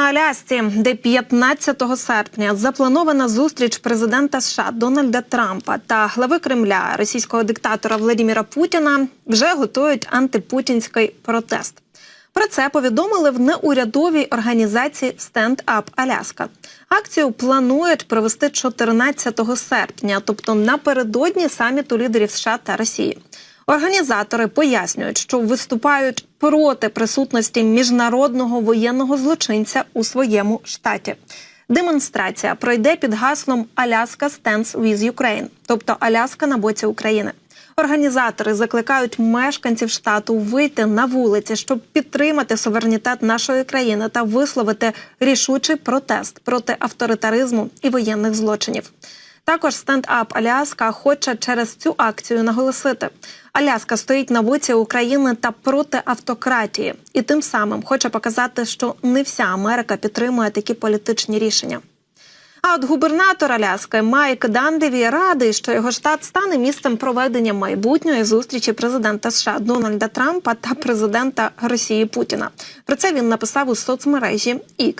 на Алясці, де 15 серпня запланована зустріч президента США Дональда Трампа та глави Кремля російського диктатора Владимира Путіна вже готують антипутінський протест. Про це повідомили в неурядовій організації Stand Up Аляска. Акцію планують провести 14 серпня, тобто напередодні саміту лідерів США та Росії. Організатори пояснюють, що виступають проти присутності міжнародного воєнного злочинця у своєму штаті. Демонстрація пройде під гаслом Аляска Stands with Ukraine», тобто Аляска на боці України. Організатори закликають мешканців штату вийти на вулиці, щоб підтримати суверенітет нашої країни та висловити рішучий протест проти авторитаризму і воєнних злочинів. Також стендап Аляска хоче через цю акцію наголосити: Аляска стоїть на боці України та проти автократії, і тим самим хоче показати, що не вся Америка підтримує такі політичні рішення. А от губернатор Аляски Майк Дандеві радий, що його штат стане місцем проведення майбутньої зустрічі президента США Дональда Трампа та президента Росії Путіна. Про це він написав у соцмережі X.